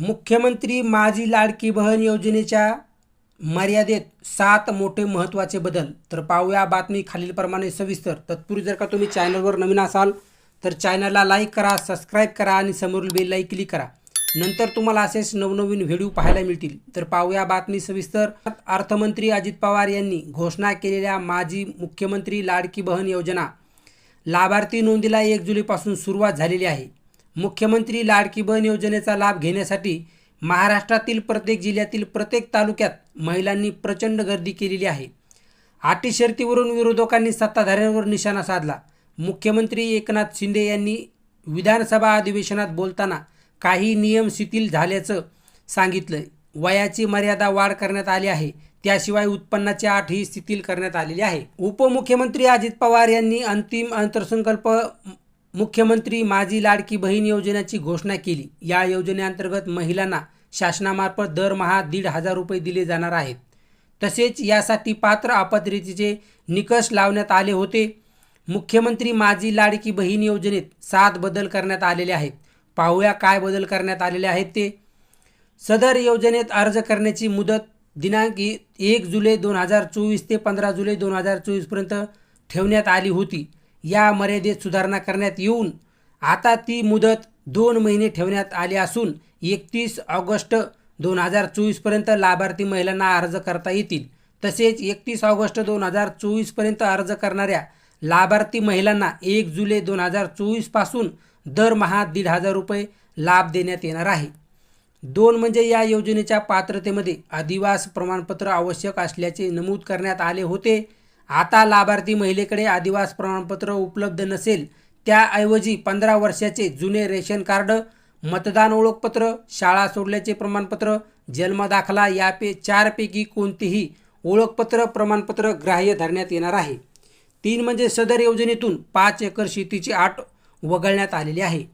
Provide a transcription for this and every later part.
मुख्यमंत्री माझी लाडकी बहन योजनेच्या मर्यादेत सात मोठे महत्त्वाचे बदल. तर पाहूया बातमी खालीलप्रमाणे सविस्तर. तत्पूर्वी जर का तुम्ही चॅनलवर नवीन असाल तर चॅनलला लाईक करा सबस्क्राईब करा आणि समोरील बेललाही क्लिक करा. नंतर तुम्हाला असेच नवनवीन व्हिडिओ पाहायला मिळतील. तर पाहूया बातमी सविस्तर. अर्थमंत्री अजित पवार यांनी घोषणा केलेल्या माजी मुख्यमंत्री लाडकी बहन योजना लाभार्थी नोंदीला एक जुलैपासून सुरुवात झालेली आहे. मुख्यमंत्री लाडकी बहीण योजनेचा लाभ घेण्यासाठी महाराष्ट्रातील प्रत्येक जिल्ह्यातील प्रत्येक तालुक्यात महिलांनी प्रचंड गर्दी केलेली आहे. आटी शर्तीवरून विरोधकांनी सत्ताधाऱ्यांवर निशाणा साधला. मुख्यमंत्री एकनाथ शिंदे यांनी विधानसभा अधिवेशनात बोलताना काही नियम शिथिल झाल्याचं सांगितलं वयाची मर्यादा वाढ करण्यात आली आहे. त्याशिवाय उत्पन्नाची अटही शिथिल करण्यात आलेली आहे. उपमुख्यमंत्री अजित पवार यांनी अंतिम अर्थसंकल्प मुख्यमंत्री माझी लाडकी बहीण योजनेची घोषणा केली. या योजनेअंतर्गत महिलांना शासनामार्फत दरमहा दीड हजार रुपये दिले जाणार आहेत. तसेच यासाठी पात्र आपत्रितीचे निकष लावण्यात आले होते. मुख्यमंत्री माझी लाडकी बहीण योजनेत सात बदल करण्यात आलेले आहेत. पाहूया काय बदल करण्यात आलेले आहेत ते. सदर योजनेत अर्ज करण्याची मुदत दिनांक एक जुलै दोन हजार चोवीस ते पंधरा जुलै दोन हजार चोवीसपर्यंत ठेवण्यात आली होती. या मर्यादेत सुधारणा करण्यात येऊन आता ती मुदत दोन महिने ठेवण्यात आली असून एकतीस ऑगस्ट दोन हजार चोवीसपर्यंत लाभार्थी महिलांना अर्ज करता येतील. तसेच एकतीस ऑगस्ट दोन हजार चोवीसपर्यंत अर्ज करणाऱ्या लाभार्थी महिलांना एक जुलै दोन हजार चोवीसपासून दरमहा दीड हजार रुपये लाभ देण्यात येणार आहे. दोन म्हणजे या योजनेच्या पात्रतेमध्ये अधिवास प्रमाणपत्र आवश्यक असल्याचे नमूद करण्यात आले होते. आता लाभार्थी महिलेकडे आदिवास प्रमाणपत्र उपलब्ध नसेल त्याऐवजी पंधरा वर्षाचे जुने रेशन कार्ड मतदान ओळखपत्र शाळा सोडल्याचे प्रमाणपत्र जन्मदाखला यापे चारपैकी कोणतेही ओळखपत्र प्रमाणपत्र ग्राह्य धरण्यात येणार आहे. तीन म्हणजे सदर योजनेतून पाच एकर शेतीची आट वगळण्यात आलेली आहे.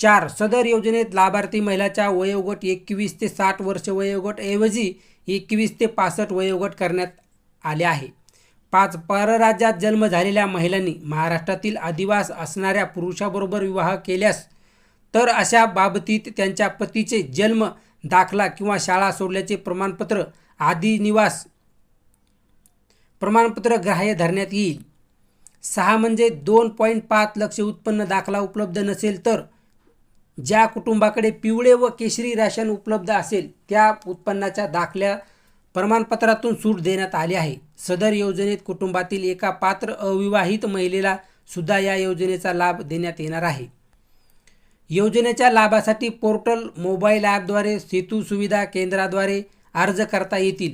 चार सदर योजनेत लाभार्थी महिलाच्या वयोगट एकवीस ते साठ वर्ष वयोगट ऐवजी एकवीस ते पासष्ट वयोगट करण्यात आले आहे. पाच परराज्यात जन्म झालेल्या महिलांनी महाराष्ट्रातील अधिवास असणाऱ्या पुरुषाबरोबर विवाह केल्यास तर अशा बाबतीत त्यांच्या पतीचे जन्म दाखला किंवा शाळा सोडल्याचे प्रमाणपत्र आदी निवास प्रमाणपत्र ग्राह्य धरण्यात येईल. सहा म्हणजे दोन पॉईंट पाच लक्ष उत्पन्न दाखला उपलब्ध नसेल तर ज्या कुटुंबाकडे पिवळे व केशरी राशन उपलब्ध असेल त्या उत्पन्नाच्या दाखल्या प्रमाणपत्रातून सूट देण्यात आली आहे. सदर योजनेत कुटुंबातील एका पात्र अविवाहित महिलेला सुद्धा या योजनेचा लाभ देण्यात येणार आहे. योजनेच्या लाभासाठी पोर्टल मोबाईल ॲपद्वारे सेतू सुविधा केंद्राद्वारे अर्ज करता येतील.